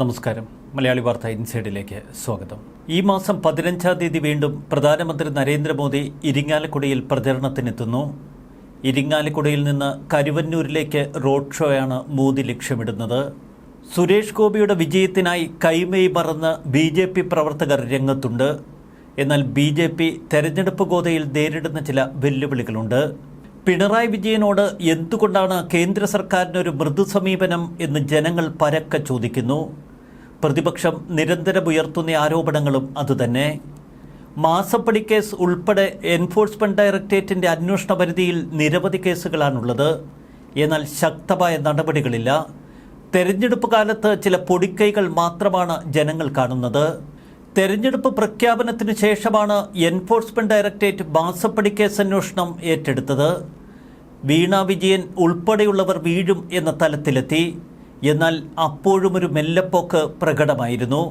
നമസ്കാരം. മലയാളി വാർത്ത ഇൻസൈഡിലേക്ക് സ്വാഗതം. ഈ മാസം പതിനഞ്ചാം തീയതി വീണ്ടും പ്രധാനമന്ത്രി നരേന്ദ്രമോദി ഇരിങ്ങാലക്കുടയിൽ പ്രചരണത്തിനെത്തുന്നു. ഇരിങ്ങാലക്കുടയിൽ നിന്ന് കരുവന്നൂരിലേക്ക് റോഡ് ഷോയാണ് മോദി ലക്ഷ്യമിടുന്നത്. സുരേഷ് ഗോപിയുടെ വിജയത്തിനായി കൈമേയ് മറന്ന് ബി ജെ പി പ്രവർത്തകർ രംഗത്തുണ്ട്. എന്നാൽ ബി ജെ പി തെരഞ്ഞെടുപ്പ് ഗോതയിൽ നേരിടുന്ന ചില വെല്ലുവിളികളുണ്ട്. പിണറായി വിജയനോട് എന്തുകൊണ്ടാണ് കേന്ദ്ര സർക്കാരിനൊരു മൃദു സമീപനം എന്ന് ജനങ്ങൾ പരക്കെ ചോദിക്കുന്നു. പ്രതിപക്ഷം നിരന്തരം ഉയർത്തുന്ന ആരോപണങ്ങളും അതുതന്നെ. മാസപ്പടി കേസ് ഉൾപ്പെടെ എൻഫോഴ്സ്മെന്റ് ഡയറക്ടറേറ്റിന്റെ അന്വേഷണ പരിധിയിൽ നിരവധി കേസുകളാണുള്ളത്. എന്നാൽ ശക്തമായ നടപടികളില്ല. തെരഞ്ഞെടുപ്പ് കാലത്ത് ചില പൊടിക്കൈകൾ മാത്രമാണ് ജനങ്ങൾ കാണുന്നത്. തെരഞ്ഞെടുപ്പ് പ്രഖ്യാപനത്തിന് ശേഷമാണ് എൻഫോഴ്സ്മെന്റ് ഡയറക്ടറേറ്റ് മാസപ്പടി കേസ് അന്വേഷണം ഏറ്റെടുത്തത്. വീണ വിജയൻ ഉൾപ്പെടെയുള്ളവർ വീഴും എന്ന തലത്തിലെത്തി. എന്നാൽ അപ്പോഴും ഒരു മെല്ലപ്പോക്ക് പ്രകടമായിരുന്നു.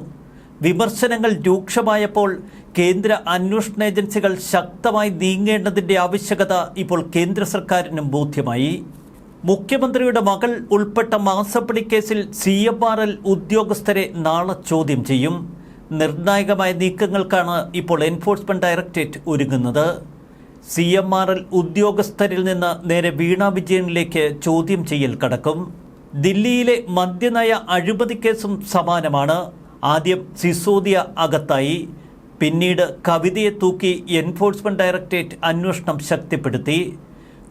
വിമർശനങ്ങൾ രൂക്ഷമായപ്പോൾ കേന്ദ്ര അന്വേഷണ ഏജൻസികൾ ശക്തമായി നീങ്ങേണ്ടതിന്റെ ആവശ്യകത ഇപ്പോൾ കേന്ദ്ര സർക്കാരിനും ബോധ്യമായി. മുഖ്യമന്ത്രിയുടെ മകൾ ഉൾപ്പെട്ട മാസപ്പടി കേസിൽ സി എം ആർ എൽ ഉദ്യോഗസ്ഥരെ നാളെ ചോദ്യം ചെയ്യും. നിർണായകമായ നീക്കങ്ങൾക്കാണ് ഇപ്പോൾ എൻഫോഴ്സ്മെന്റ് ഡയറക്ടറേറ്റ് ഒരുങ്ങുന്നത്. സി എം ആർ എൽ ഉദ്യോഗസ്ഥരിൽ നിന്ന് നേരെ വീണ വിജയനിലേക്ക് ചോദ്യം ചെയ്യൽ കടക്കും. ദില്ലിയിലെ മദ്യനയ അഴിമതി കേസും സമാനമാണ്. ആദ്യം സിസോദിയ അകത്തായി. പിന്നീട് കവിതയെ തൂക്കി എൻഫോഴ്സ്മെന്റ് ഡയറക്ടറേറ്റ് അന്വേഷണം ശക്തിപ്പെടുത്തി.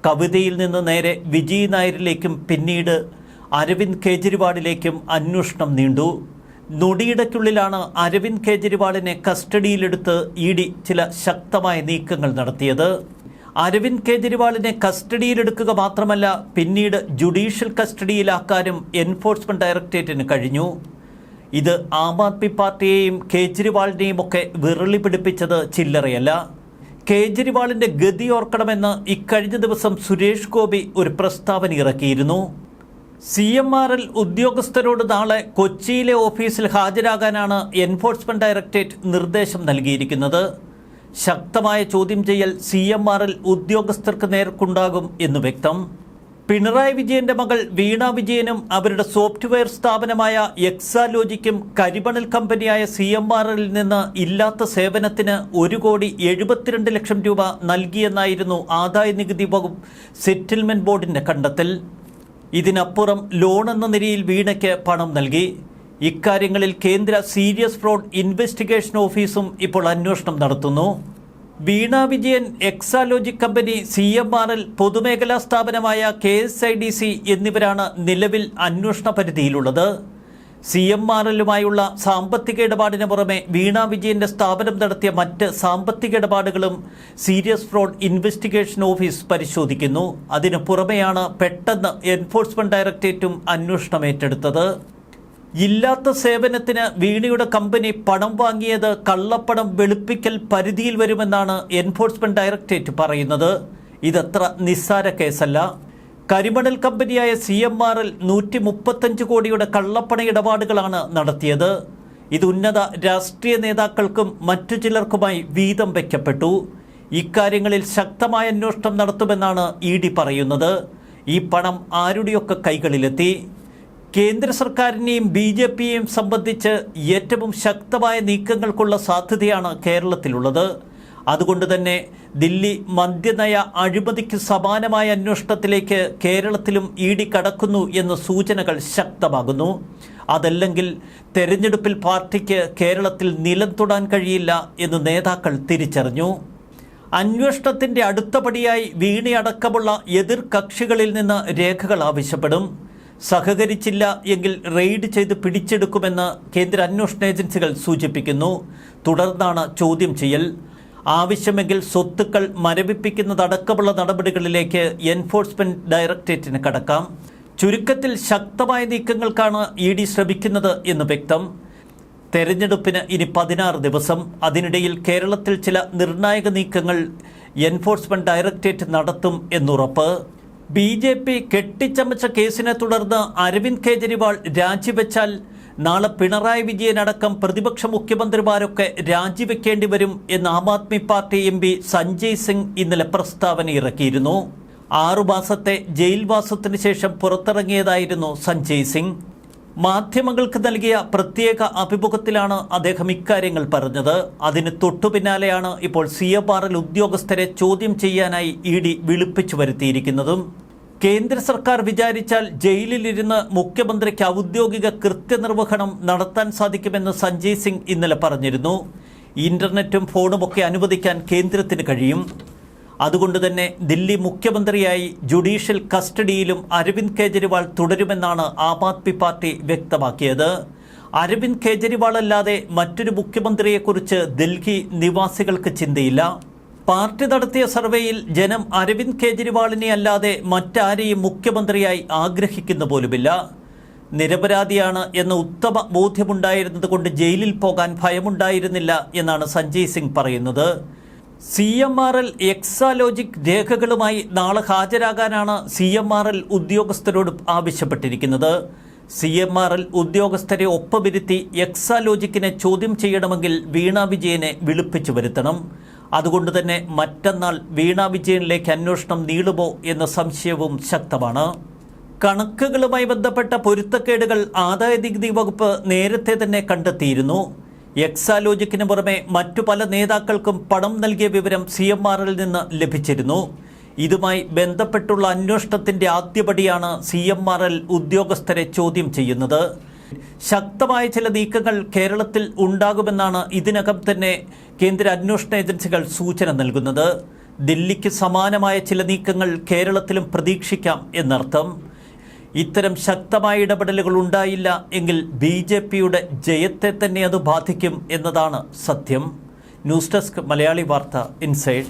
കവിതയിൽ നിന്ന് നേരെ വിജയ് നായരിലേക്കും പിന്നീട് അരവിന്ദ് കെജ്രിവാളിലേക്കും അന്വേഷണം നീണ്ടു. നൊടിയിടയ്ക്കുള്ളിലാണ് അരവിന്ദ് കെജ്രിവാളിനെ കസ്റ്റഡിയിലെടുത്ത് ഇ ഡി ചില ശക്തമായ നീക്കങ്ങൾ നടത്തിയത്. അരവിന്ദ് കെജ്രിവാളിനെ കസ്റ്റഡിയിലെടുക്കുക മാത്രമല്ല പിന്നീട് ജുഡീഷ്യൽ കസ്റ്റഡിയിലാക്കാനും എൻഫോഴ്സ്മെന്റ് ഡയറക്ടറേറ്റിന് കഴിഞ്ഞു. ഇത് ആം ആദ്മി പാർട്ടിയെയും കേജ്രിവാളിനെയും ഒക്കെ വിരളി പിടിപ്പിച്ചത് ചില്ലറയല്ല. കേജ്രിവാളിന്റെ ഗതി ഓർക്കണമെന്ന് ഇക്കഴിഞ്ഞ ദിവസം സുരേഷ് ഗോപി ഒരു പ്രസ്താവന ഇറക്കിയിരുന്നു. സി എം ആർ എൽ ഉദ്യോഗസ്ഥരോട് നാളെ കൊച്ചിയിലെ ഓഫീസിൽ ഹാജരാകാനാണ് എൻഫോഴ്സ്മെന്റ് ഡയറക്ടറേറ്റ് നിർദ്ദേശം നൽകിയിരിക്കുന്നത്. ശക്തമായ ചോദ്യം ചെയ്യൽ സി എം ആറിൽ ഉദ്യോഗസ്ഥർക്ക് നേർക്കുണ്ടാകും എന്ന് വ്യക്തം. പിണറായി വിജയന്റെ മകൾ വീണ വിജയനും അവരുടെ സോഫ്റ്റ്വെയർ സ്ഥാപനമായ എക്സാലോജിക്കും കരിമണൽ കമ്പനിയായ സി എം ആറിൽ നിന്ന് ഇല്ലാത്ത സേവനത്തിന് ഒരു കോടി എഴുപത്തിരണ്ട് ലക്ഷം രൂപ നൽകിയെന്നായിരുന്നു ആദായ നികുതി വകുപ്പ് സെറ്റിൽമെന്റ് ബോർഡിന്റെ കണ്ടെത്തൽ. ഇതിനപ്പുറം ലോൺ എന്ന നിലയിൽ വീണയ്ക്ക് പണം നൽകി. ഇക്കാര്യങ്ങളിൽ കേന്ദ്ര സീരിയസ് ഫ്രോഡ് ഇൻവെസ്റ്റിഗേഷൻ ഓഫീസും ഇപ്പോൾ അന്വേഷണം നടത്തുന്നു. Veena Vijayan Exalogic company C M R L പൊതുമേഖലാ സ്ഥാപനമായ K S I D C എന്നിവരാണ് നിലവിൽ അന്വേഷണ പരിധിയിലുള്ളത്. സി എം ആർ എല്ലുമായുള്ള സാമ്പത്തിക ഇടപാടിന് പുറമെ വീണ വിജയന്റെ സ്ഥാപനം നടത്തിയ മറ്റ് സാമ്പത്തിക ഇടപാടുകളും സീരിയസ് ഫ്രോഡ് ഇൻവെസ്റ്റിഗേഷൻ ഓഫീസ് പരിശോധിക്കുന്നു. അതിനു പുറമെയാണ് പെട്ടെന്ന് എൻഫോഴ്സ്മെന്റ് ഡയറക്ടറേറ്റും അന്വേഷണം ഏറ്റെടുത്തത്. ഇല്ലാത്ത സേവനത്തിന് വീണിയുടെ കമ്പനി പണം വാങ്ങിയത് കള്ളപ്പണം വെളുപ്പിക്കൽ പരിധിയിൽ വരുമെന്നാണ് എൻഫോഴ്സ്മെന്റ് ഡയറക്ടറേറ്റ് പറയുന്നത്. ഇതത്ര നിസ്സാര കേസല്ല. കരിമണൽ കമ്പനിയായ സി എം ആർ എൽ നൂറ്റി മുപ്പത്തഞ്ച് കോടിയുടെ കള്ളപ്പണ ഇടപാടുകളാണ് നടത്തിയത്. ഇത് ഉന്നത രാഷ്ട്രീയ നേതാക്കൾക്കും മറ്റു ചിലർക്കുമായി വീതം വയ്ക്കപ്പെട്ടു ഇക്കാര്യങ്ങളിൽ ശക്തമായ അന്വേഷണം നടത്തുമെന്നാണ് ഇ ഡി പറയുന്നത്. ഈ പണം ആരുടെയൊക്കെ കൈകളിലെത്തി? കേന്ദ്ര സർക്കാരിനെയും ബി ജെ പിയെയും സംബന്ധിച്ച് ഏറ്റവും ശക്തമായ നീക്കങ്ങൾക്കുള്ള സാധ്യതയാണ് കേരളത്തിലുള്ളത്. അതുകൊണ്ട് തന്നെ ദില്ലി മദ്യനയ അഴിമതിക്ക് സമാനമായ അന്വേഷണത്തിലേക്ക് കേരളത്തിലും ഇടി കടക്കുന്നു എന്ന സൂചനകൾ ശക്തമാകുന്നു. അതല്ലെങ്കിൽ തെരഞ്ഞെടുപ്പിൽ പാർട്ടിക്ക് കേരളത്തിൽ നിലം തൊടാൻ കഴിയില്ല എന്ന് നേതാക്കൾ തിരിച്ചറിഞ്ഞു. അന്വേഷണത്തിന്റെ അടുത്ത പടിയായി വീണയടക്കമുള്ള എതിർ കക്ഷികളിൽ നിന്ന് രേഖകൾ ആവശ്യപ്പെടും. സഹകരിച്ചില്ല എങ്കിൽ റെയ്ഡ് ചെയ്ത് പിടിച്ചെടുക്കുമെന്ന് കേന്ദ്ര അന്വേഷണ ഏജൻസികൾ സൂചിപ്പിക്കുന്നു. തുടർന്നാണ് ചോദ്യം ചെയ്യൽ. ആവശ്യമെങ്കിൽ സ്വത്തുക്കൾ മരവിപ്പിക്കുന്നതടക്കമുള്ള നടപടികളിലേക്ക് എൻഫോഴ്സ്മെന്റ് ഡയറക്ടറേറ്റിന് കടക്കാം. ചുരുക്കത്തിൽ ശക്തമായ നീക്കങ്ങൾക്കാണ് ഇ ഡി ശ്രമിക്കുന്നത് എന്ന് വ്യക്തം. തെരഞ്ഞെടുപ്പിന് ഇനി പതിനാറ് ദിവസം. അതിനിടയിൽ കേരളത്തിൽ ചില നിർണായക നീക്കങ്ങൾ എൻഫോഴ്സ്മെന്റ് ഡയറക്ടറേറ്റ് നടത്തും എന്നുറപ്പ്. ബി ജെ പി കെട്ടിച്ചമച്ച കേസിനെ തുടർന്ന് അരവിന്ദ് കെജ്രിവാൾ രാജിവെച്ചാൽ നാളെ പിണറായി വിജയനടക്കം പ്രതിപക്ഷ മുഖ്യമന്ത്രിമാരൊക്കെ രാജിവെക്കേണ്ടി വരും എന്ന് Aam Aadmi party M P Sanjay Singh ഇന്നലെ പ്രസ്താവന ഇറക്കിയിരുന്നു. ആറുമാസത്തെ ജയിൽവാസത്തിന് ശേഷം പുറത്തിറങ്ങിയതായിരുന്നു സഞ്ജയ് സിംഗ്. മാധ്യമങ്ങൾക്ക് നൽകിയ പ്രത്യേക അഭിമുഖത്തിലാണ് അദ്ദേഹം ഇക്കാര്യങ്ങൾ പറഞ്ഞത്. അതിന് തൊട്ടു പിന്നാലെയാണ് ഇപ്പോൾ സി എഫ് ആർ എൽ ഉദ്യോഗസ്ഥരെ ചോദ്യം ചെയ്യാനായി ഇ ഡി വിളിപ്പിച്ചു വരുത്തിയിരിക്കുന്നതും. കേന്ദ്ര സർക്കാർ വിചാരിച്ചാൽ ജയിലിലിരുന്ന് മുഖ്യമന്ത്രിക്ക് ഔദ്യോഗിക കൃത്യനിർവഹണം നടത്താൻ സാധിക്കുമെന്ന് സഞ്ജയ് സിംഗ് ഇന്നലെ പറഞ്ഞിരുന്നു. ഇന്റർനെറ്റും ഫോണുമൊക്കെ അനുവദിക്കാൻ കേന്ദ്രത്തിന് കഴിയും. അതുകൊണ്ട് തന്നെ ദില്ലി മുഖ്യമന്ത്രിയായി ജുഡീഷ്യൽ കസ്റ്റഡിയിലും അരവിന്ദ് കെജ്രിവാൾ തുടരുമെന്നാണ് ആം ആദ്മി പാർട്ടി വ്യക്തമാക്കിയത്. അരവിന്ദ് കെജ്രിവാൾ അല്ലാതെ മറ്റൊരു മുഖ്യമന്ത്രിയെക്കുറിച്ച് ഡൽഹി നിവാസികൾക്ക് ചിന്തയില്ല. പാർട്ടി നടത്തിയ സർവേയിൽ ജനം അരവിന്ദ് കെജ്രിവാളിനെ അല്ലാതെ മറ്റാരെയും മുഖ്യമന്ത്രിയായി ആഗ്രഹിക്കുന്ന പോലുമില്ല. നിരപരാധിയാണ് എന്ന ഉത്തമ ബോധ്യമുണ്ടായിരുന്നതുകൊണ്ട് ജയിലിൽ പോകാൻ ഭയമുണ്ടായിരുന്നില്ല എന്നാണ് സഞ്ജയ് സിംഗ് പറയുന്നത്. C M R L Exalogic രേഖകളുമായി നാളെ ഹാജരാകാനാണ് സി എം ആർ എൽ ഉദ്യോഗസ്ഥരോട് ആവശ്യപ്പെട്ടിരിക്കുന്നത്. സി എം ആർ എൽ ഉദ്യോഗസ്ഥരെ ഒപ്പമിരുത്തി എക്സാലോജിക്കിനെ ചോദ്യം ചെയ്യണമെങ്കിൽ വീണ വിജയനെ വിളിപ്പിച്ചു വരുത്തണം. അതുകൊണ്ട് തന്നെ മറ്റന്നാൾ വീണ വിജയനിലേക്ക് അന്വേഷണം നീളുമോ എന്ന സംശയവും ശക്തമാണ്. കണക്കുകളുമായി ബന്ധപ്പെട്ട പൊരുത്തക്കേടുകൾ ആദായ നികുതി വകുപ്പ് നേരത്തെ തന്നെ കണ്ടെത്തിയിരുന്നു. എക്സാലോജിക്കിന് പുറമെ മറ്റു പല നേതാക്കൾക്കും പണം നൽകിയ വിവരം സി എം നിന്ന് ലഭിച്ചിരുന്നു. ഇതുമായി ബന്ധപ്പെട്ടുള്ള അന്വേഷണത്തിന്റെ ആദ്യപടിയാണ് സി എം ആർ എൽ ഉദ്യോഗസ്ഥരെ ചോദ്യം ചെയ്യുന്നത്. ശക്തമായ ചില നീക്കങ്ങൾ കേരളത്തിൽ ഉണ്ടാകുമെന്നാണ് ഇതിനകം തന്നെ കേന്ദ്ര അന്വേഷണ ഏജൻസികൾ സൂചന നൽകുന്നത്. ദില്ലിക്ക് സമാനമായ ചില നീക്കങ്ങൾ കേരളത്തിലും പ്രതീക്ഷിക്കാം എന്നർത്ഥം. ഇത്തരം ശക്തമായ ഇടപെടലുകൾ ഉണ്ടായില്ല എങ്കിൽ ബി ജെ പിയുടെ ജയത്തെ തന്നെ അത് ബാധിക്കും എന്നതാണ് സത്യം. ന്യൂസ് ഡെസ്ക് മലയാളി വാർത്ത ഇൻസൈഡ്.